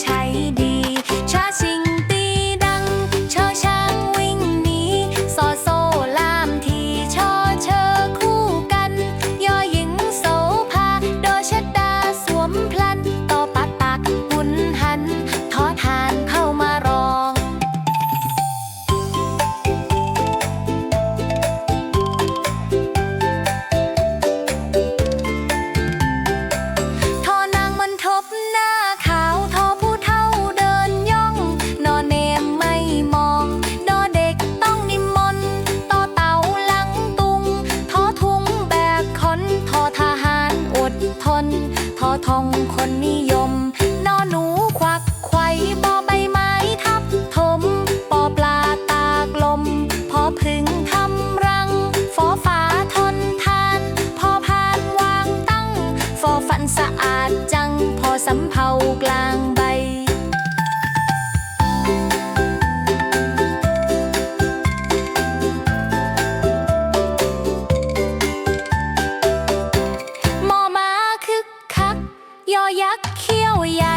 ใช้ดี ทอทองคนนิยม นอหนูควักไข่ปอใบไม้ทับถม ปอปลาตากลม พอพึ่งทำรัง ฟอฝาทนทาน พอผ่านวางตั้ง ฟอฝันสะอาดจัง พอสำเภากลาง ยอยักษ์เขี้ยวใหญ่